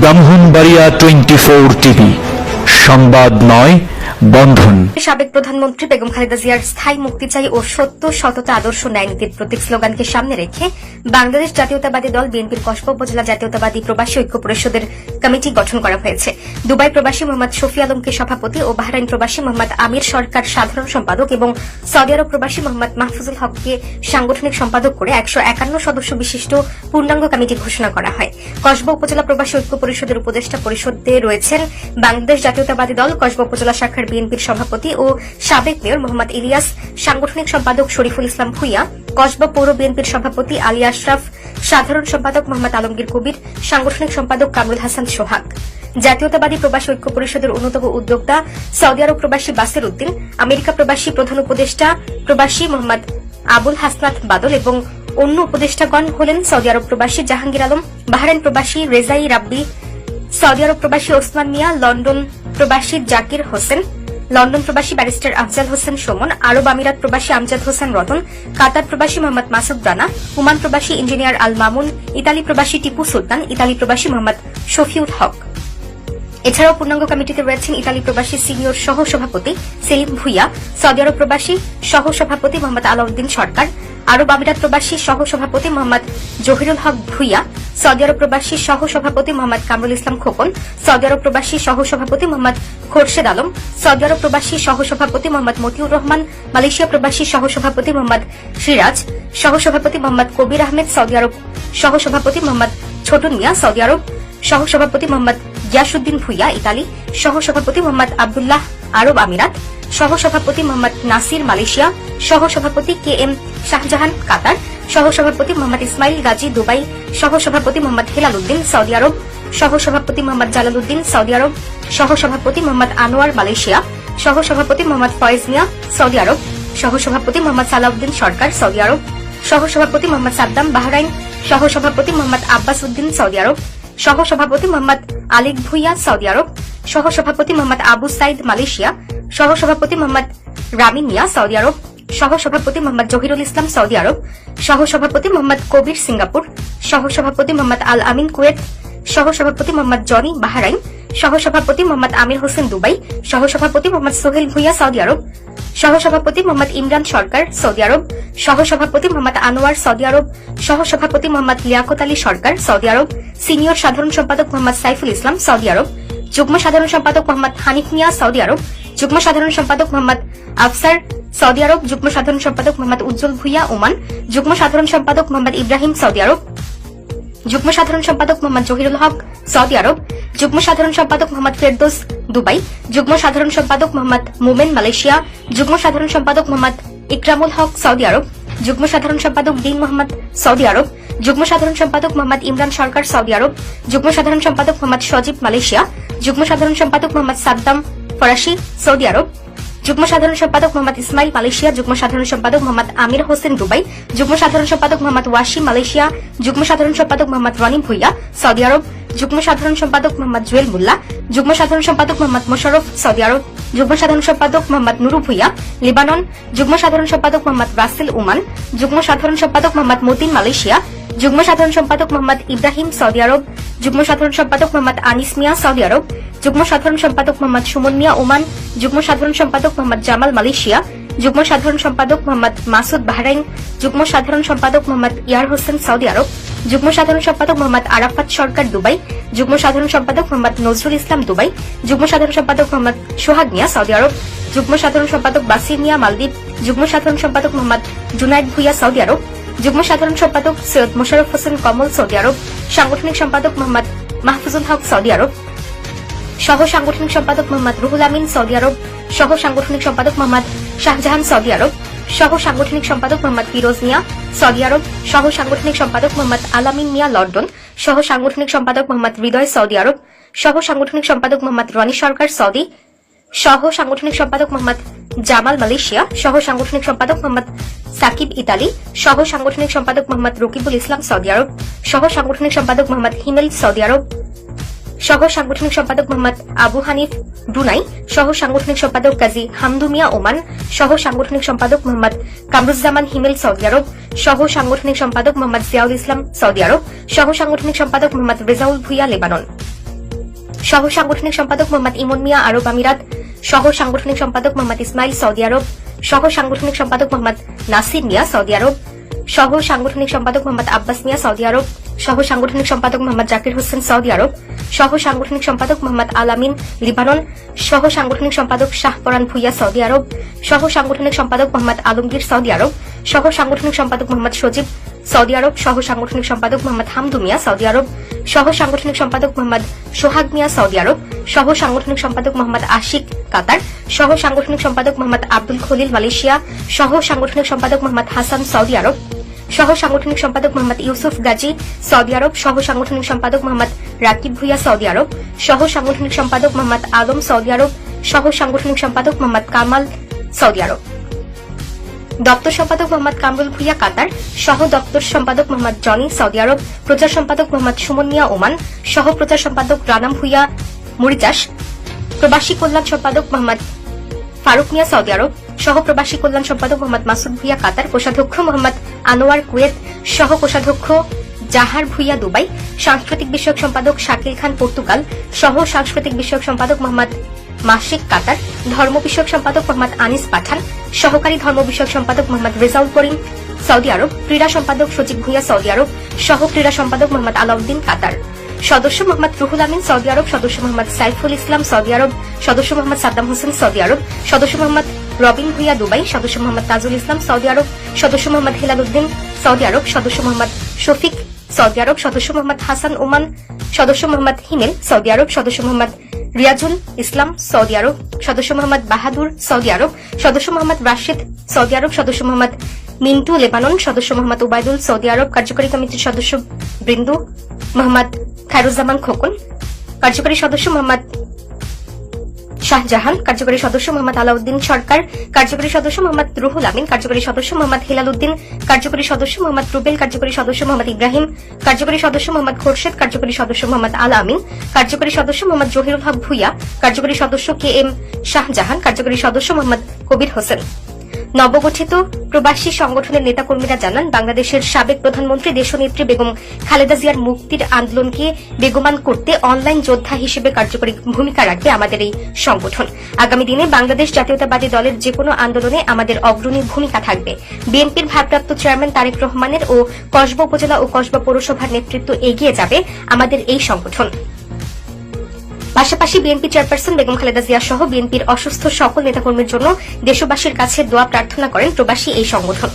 Brahmanbaria twenty four TV সংবাদ নয় বন্ধন। সাবেক প্রধানমন্ত্রী বেগম খালেদা জিয়ার স্থায়ী মুক্তি চাই ও সত্য, সততা, আদর্শ ন্যায় নীতির প্রতীক স্লোগানকে সামনে রেখে বাংলাদেশ জাতীয়তাবাদী দল, বিএনপির কসবা উপজেলা জাতীয়তাবাদী প্রবাসী ঐক্য পরিষদের কমিটি গঠন করা হয়েছে। দুবাই প্রবাসী মোহাম্মদ শফি আলমকে সভাপতি ও বাহরাইন প্রবাসী মোহাম্মদ আমির সরকার সাধারণ সম্পাদক এবং সৌদি আরব প্রবাসী মোহাম্মদ মাহফুজুল হককে সাংগঠনিক সম্পাদক করে একশো একান্ন সদস্য বিশিষ্ট পূর্ণাঙ্গ কমিটি ঘোষণা করা হয়। কসবা উপজেলা প্রবাসী ঐক্য পরিষদের উপদেষ্টা পরিষদে রয়েছেন বাংলাদেশ জাতীয়তাবাদী দল, কসবা উপজেলা শাখার বিএনপির সভাপতি ও সাবেক মেয়র মোহাম্মদ ইলিয়াস, সাংগঠনিক সম্পাদক শরীফুল ইসলাম ভুইয়া, কসবা পৌর বিএনপির সভাপতি আলী আশরাফ, সাধারণ সম্পাদক মোহাম্মদ আলমগীর কবির, সাংগঠনিক সম্পাদক কামরুল হাসান সোহাগ। জাতীয়তাবাদী প্রবাসী ঐক্য পরিষদের অন্যতম উদ্যোক্তা সৌদি আরব প্রবাসী বাসির উদ্দিন, আমেরিকা প্রবাসী প্রধান উপদেষ্টা প্রবাসী মোহাম্মদ আবুল হাসনাত বাদল এবং অন্য উপদেষ্টাগণ হলেন সৌদি আরব প্রবাসী জাহাঙ্গীর আলম, বাহরাইন প্রবাসী রেজাই রাব্বি, সৌদি আরব প্রবাসী ওসমান মিয়া, লন্ডন প্রবাসী জাকির হোসেন লন্ডন প্রবাসী barrister Afzal Hossain Sumon, Arab Emirates প্রবাসী আমজাদ হোসেন রতন, কাতার প্রবাসী মোহাম্মদ মাসুদ রানা, ওমান প্রবাসী ইঞ্জিনিয়ার আল মামুন, ইতালি প্রবাসী টিপু সুলতান, ইতালি প্রবাসী মোহাম্মদ শফিউল হক। এছাড়াও পূর্ণাঙ্গ কমিটিতে রয়েছেন ইতালি প্রবাসী সিনিয়র সহ সভাপতি সেলিম ভুইয়া, সৌদি আরব প্রবাসী সহ সভাপতি মোহাম্মদ আলাউদ্দিন সরকার, আরব আমিরাত প্রবাসী সহ সভাপতি মোহাম্মদ জহিরুল হক ভুইয়া সৌদি আরব প্রবাসী সহ সভাপতি মোহাম্মদ কামরুল ইসলাম খোকন, সৌদি আরব প্রবাসী সহ সভাপতি মোহাম্মদ খোরশেদ আলম, সৌদি আরব প্রবাসী সহ সভাপতি মোহাম্মদ মতিউর রহমান, মালয়েশিয়া প্রবাসী সহ সভাপতি মোহাম্মদ সিরাজ সহ সভাপতি মোহাম্মদ কবির আহমেদ, সৌদি আরব সহ সভাপতি মোহাম্মদ ছোটন মিয়া সৌদি আরব সহ সভাপতি মোহাম্মদ গিয়াসুদ্দিন ভুইয়া, ইতালি সহ সভাপতি মোহাম্মদ আবদুল্লাহ আরব আমিরাত সহ সভাপতি মোহাম্মদ নাসির, মালয়েশিয়া সহ সভাপতি কে এম শাহজাহান, কাতার সহ সভাপতি মোহাম্মদ ইসমাইল গাজী দুবাই সহ সভাপতি মোহাম্মদ হেলাল উদ্দিন সৌদি আরব সহ সভাপতি মোহাম্মদ জালাল উদ্দিন সৌদি আরব সহ সভাপতি মোহাম্মদ আনোয়ার মালয়েশিয়া সহ সভাপতি মোহাম্মদ ফয়েজ মিয়া সৌদি আরব সহ সভাপতি মোহাম্মদ সালাউদ্দিন সরকার সৌদি আরব সহ সভাপতি মোহাম্মদ সাদ্দাম বাহরাইন সহ সভাপতি মোহাম্মদ আব্বাস উদ্দিন সৌদি আরব সহ সভাপতি মোহাম্মদ আলিক ভুইয়া সৌদি আরব সহ সভাপতি মোহাম্মদ আবু সাইদ মালয়েশিয়া সহ সভাপতি মোহাম্মদ রামিন মিয়া সৌদি আরব সহ সভাপতি মোহাম্মদ জহিরুল ইসলাম, সৌদি আরব। সহ সভাপতি মোহাম্মদ কবির সিঙ্গাপুর। সহ সভাপতি মোহাম্মদ আল আমিন কুয়েত। সহ সভাপতি মোহাম্মদ জনি বাহারাইন। সহ সভাপতি মোহাম্মদ আমির হোসেন দুবাই। সহ সভাপতি মোহাম্মদ সোহেল ভুইয়া, সৌদি আরব। সহ সভাপতি মোহাম্মদ ইমরান সরকার, সৌদি আরব। সহ সভাপতি মোহাম্মদ আনোয়ার, সৌদি আরব। সহ সভাপতি Mohammad Liaquat Ali Sarkar, Saudi Arab. Senior সাধারণ সম্পাদক মোহাম্মদ সাইফুল ইসলাম, সৌদি আরব। যুগ্ম সাধারণ সম্পাদক মোহাম্মদ হানিফ মিয়া, সৌদি আরব। যুগ্ম সাধারণ সম্পাদক মোহাম্মদ আফসার সৌদি আরব যুগ্ম সাধারণ সম্পাদক মোহাম্মদ উজ্জ্বল ভুইয়া ওমান যুগ্ম সাধারণ সম্পাদক মোহাম্মদ ইব্রাহিম সৌদি আরব যুগ্ম সাধারণ সম্পাদক মোহাম্মদ জহিরুল হক সৌদি আরব যুগ্ম সাধারণ সম্পাদক মোহাম্মদ ফেরদোস দুবাই যুগ্ম সাধারণ সম্পাদক মোহাম্মদ মোমেন মালয়েশিয়া যুগ্ম সাধারণ সম্পাদক মোহাম্মদ ইকরামুল হক সৌদি আরব যুগ্ম সাধারণ সম্পাদক দিন মোহাম্মদ সৌদি আরব যুগ্ম সাধারণ সম্পাদক মোহাম্মদ ইমরান সরকার সৌদি আরব যুগ্ম সাধারণ সম্পাদক মোহাম্মদ সজীব মালয়েশিয়া যুগ্ম সাধারণ সম্পাদক মোহাম্মদ সাদ্দাম ফরাসি সৌদি আরব যুগ্ম সাধারণ সম্পাদক মোহাম্মদ ইসমাইল মালয়েশিয়া, যুগ্ম সাধারণ সম্পাদক মোহাম্মদ আমির হোসেন দুবাই, যুগ্ম সাধারণ সম্পাদক মোহাম্মদ ওয়াসিম মালয়েশিয়া, যুগ্ম সাধারণ সম্পাদক মোহাম্মদ রনি ভুইয়া, সৌদি আরব, যুগ্ম সাধারণ সম্পাদক মোহাম্মদ জুয়েল মুল্লা, যুগ্ম সাধারণ সম্পাদক মোহাম্মদ মোশারফ, সৌদি আরব, যুগ্ম সাধারণ সম্পাদক মোহাম্মদ নুরু ভুইয়া, লিবানন, যুগ্ম সাধারণ সম্পাদক মোহাম্মদ রাসেল উমান, যুগ্ম সাধারণ সম্পাদক মোহাম্মদ মতিন মালয়েশিয়া যুগ্ম সাধারণ সম্পাদক মোহাম্মদ ইব্রাহিম সৌদি আরব যুগ্ম সাধারণ সম্পাদক মোহাম্মদ আনিস মিয়া সৌদি আরব যুগ্ম সাধারণ সম্পাদক মোহাম্মদ সুমন মিয়া ওমান যুগ্ম সাধারণ সম্পাদক মোহাম্মদ জামাল মালয়েশিয়া যুগ্ম সাধারণ সম্পাদক মোহাম্মদ মাসুদ বাহরাইন যুগ্ম সাধারণ সম্পাদক মোহাম্মদ ইয়ার হোসেন সৌদি আরব যুগ্ম সাধারণ সম্পাদক মোহাম্মদ আরাফাত সরকার দুবাই যুগ্ম সাধারণ সম্পাদক মোহাম্মদ নজরুল ইসলাম দুবাই যুগ্ম সাধারণ সম্পাদক মোহাম্মদ সোহাগ মিয়া সৌদি আরব যুগ্ম সাধারণ সম্পাদক বাসির মিয়া মালদ্বীপ যুগ্ম সাধারণ সম্পাদক মোহাম্মদ জুনাইদ ভুইয়া সৌদি আরব যুগ্ম সাধারণ সম্পাদক সৈয়দ মোশারফ হোসেন কমল সৌদি আরব, সাংগঠনিক সম্পাদক মোহাম্মদ মাহফুজুল হক সৌদি আরব, সহ সাংগঠনিক সম্পাদক মোহাম্মদ রুহুল আমিন সৌদি আরব, সহ সাংগঠনিক সম্পাদক মোহাম্মদ শাহজাহান সৌদি আরব, সহ সাংগঠনিক সম্পাদক মোহাম্মদ ফিরোজ মিয়া সৌদি আরব, সহ সাংগঠনিক সম্পাদক মোহাম্মদ আলামিন মিয়া লন্ডন, সহ সাংগঠনিক সম্পাদক মোহাম্মদ হৃদয় সৌদি আরব, সহ সাংগঠনিক সম্পাদক মোহাম্মদ রনি সরকার সৌদি, সহ সাংগঠনিক সম্পাদক মোহাম্মদ জামাল মালয়েশিয়া, সহ সাংগঠনিক সম্পাদক মোহাম্মদ সাকিব ইতালি, সহ সাংগঠনিক সম্পাদক মোহাম্মদ রকিবুল ইসলাম সৌদি আরব, সহ সাংগঠনিক সম্পাদক মোহাম্মদ হিমেল সৌদি আরব, সহ সাংগঠনিক সম্পাদক মোহাম্মদ আবু হানিফ ব্রুনাই সহ সাংগঠনিক সম্পাদক কাজী হামদু মিয়া ওমান, সহ সাংগঠনিক সম্পাদক মোহাম্মদ কামরুজ্জামান হিমেল সৌদি আরব, সহ সাংগঠনিক সম্পাদক মোহাম্মদ জিয়াউল ইসলাম সৌদি আরব, সহ সাংগঠনিক সম্পাদক মোহাম্মদ রেজাউল ভুইয়া লেবানন। সহ সাংগঠনিক সম্পাদক মোহাম্মদ ইমন মিয়া আরব আমিরাত সহ সাংগঠনিক সম্পাদক মোহাম্মদ ইসমাইল সৌদি আরব সহ সাংগঠনিক সম্পাদক মোহাম্মদ নাসির মিয়া সৌদি আরব সহ সাংগঠনিক সম্পাদক মোহাম্মদ আব্বাস মিয়া সৌদি আরব সহ সাংগঠনিক সম্পাদক মোহাম্মদ জাকির হোসেন সৌদি আরব সহ সাংগঠনিক সম্পাদক মোহাম্মদ আলামিন লিবানন সহ সাংগঠনিক সম্পাদক শাহপরান ভুইয়া সৌদি আরব সহ সাংগঠনিক সম্পাদক মোহাম্মদ আলমগীর সৌদি আরব সহ সাংগঠনিক সম্পাদক মোহাম্মদ সজীব সৌদি আরব সহ সাংগঠনিক সম্পাদক মোহাম্মদ হামদু মিয়া সৌদি আরব সহ সাংগঠনিক সম্পাদক মোহাম্মদ সোহাগ মিয়া সৌদি আরব সহ সাংগঠনিক সম্পাদক মোহাম্মদ আশিক কাতার সহ সাংগঠনিক সম্পাদক মোহাম্মদ আব্দুল খলিল মালয়েশিয়া সহ সাংগঠনিক সম্পাদক মোহাম্মদ হাসান সৌদি আরব সহ সাংগঠনিক সম্পাদক মোহাম্মদ ইউসুফ গাজী সৌদি আরব সহ সাংগঠনিক সম্পাদক মোহাম্মদ রাকিব ভুইয়া সৌদি আরব সহ সাংগঠনিক সম্পাদক মোহাম্মদ আলম সৌদি আরব সহ সাংগঠনিক সম্পাদক মোহাম্মদ কামাল সৌদি আরব দপ্তর সম্পাদক মোহাম্মদ কামরুল ভুইয়া কাতার সহ দপ্তর সম্পাদক মোহাম্মদ জনি সৌদি আরব প্রচার সম্পাদক মোহাম্মদ সুমন মিয়া ওমান সহ প্রচার সম্পাদক রানাম ভুইয়া মুরিজাস প্রবাসী কল্যাণ সম্পাদক মোহাম্মদ ফারুক মিয়া সৌদি আরব, সহ প্রবাসী কল্যাণ সম্পাদক মোহাম্মদ মাসুদ ভুইয়া কাতার, কোষাধ্যক্ষ মোহাম্মদ আনোয়ার কুয়েত, সহ কোষাধ্যক্ষ জাহার ভুইয়া দুবাই, সাংস্কৃতিক বিষয়ক সম্পাদক শাকিল খান পর্তুগাল, সহ সাংস্কৃতিক বিষয়ক সম্পাদক মোহাম্মদ মাসিক কাতার, ধর্ম বিষয়ক সম্পাদক মোহাম্মদ আনিস পাঠান, সহকারী ধর্ম বিষয়ক সম্পাদক মোহাম্মদ রেজাউল করিম, সৌদি আরব ক্রীড়া সম্পাদক সচিব ভুইয়া সৌদি আরব, সহ ক্রীড়া সম্পাদক মোহাম্মদ আলাউদ্দিন কাতার। সদস্য মোহাম্মদ রুহুল আমিন সৌদি আরব সদস্য মোহাম্মদ সাইফুল ইসলাম সৌদি আরব সদস্য মোহাম্মদ সাদ্দাম হোসেন সৌদি আরব সদস্য মোহাম্মদ রবিন ভুইয়া দুবাই সদস্য মোহাম্মদ তাজুল ইসলাম সৌদি আরব সদস্য মোহাম্মদ হিলাল উদ্দিন সৌদি আরব সদস্য মোহাম্মদ শফিক সৌদি আরব সদস্য মোহাম্মদ হাসান ওমান সদস্য মোহাম্মদ হিমেল সৌদি আরব সদস্য মোহাম্মদ রিয়াজুল ইসলাম সৌদি আরব সদস্য মোহাম্মদ বাহাদুর সৌদি আরব সদস্য মোহাম্মদ রাশিদ সৌদি আরব সদস্য মোহাম্মদ মিন্টু লেবানন সদস্য মোহাম্মদ উবায়দুল সৌদি আরব কার্যকরী কমিটির সদস্য বৃন্দু মোহাম্মদ খায়রুজ্জামান খোকন কার্যকরী সদস্য মোহাম্মদ শাহজাহান কার্যকরী সদস্য মোহাম্মদ আলাউদ্দিন সরকার কার্যকরী সদস্য মোহাম্মদ রুহুল আমিন কার্যকরী সদস্য মোহাম্মদ হিলাল উদ্দিন কার্যকরী সদস্য মোহাম্মদ রুবেল কার্যকরী সদস্য মোহাম্মদ ইব্রাহিম কার্যকরী সদস্য মোহাম্মদ খোরশেদ কার্যকরী সদস্য মোহাম্মদ আল আমিন কার্যকরী সদস্য মোহাম্মদ জহিরুল হক ভুইয়া কার্যকরী সদস্য কে এম শাহজাহান কার্যকরী সদস্য মোহাম্মদ কবির হোসেন নবগঠিত প্রবাসী সংগঠনের নেতাকর্মীরা জানান, বাংলাদেশের সাবেক প্রধানমন্ত্রী দেশনেত্রী বেগম খালেদা জিয়ার মুক্তির আন্দোলনকে বেগমান করতে অনলাইন যোদ্ধা হিসেবে কার্যকরী ভূমিকা রাখবে আমাদের এই সংগঠন। আগামী দিনে বাংলাদেশ জাতীয়তাবাদী দলের যে কোনো আন্দোলনে আমাদের অগ্রণী ভূমিকা থাকবে। বিএনপির ভারপ্রাপ্ত চেয়ারম্যান তারেক রহমানের ও কসবা উপজেলা ও কসবা পৌরসভার নেতৃত্ব এগিয়ে যাবে আমাদের এই সংগঠন। পাশাপাশি বিএনপি চেয়ারপারসন বেগম খালেদা জিয়া সহ বিএনপির অসুস্থ সকল নেতাকর্মীর জন্য দেশবাসীর কাছে দোয়া প্রার্থনা করেন প্রবাসী এই সংগঠন।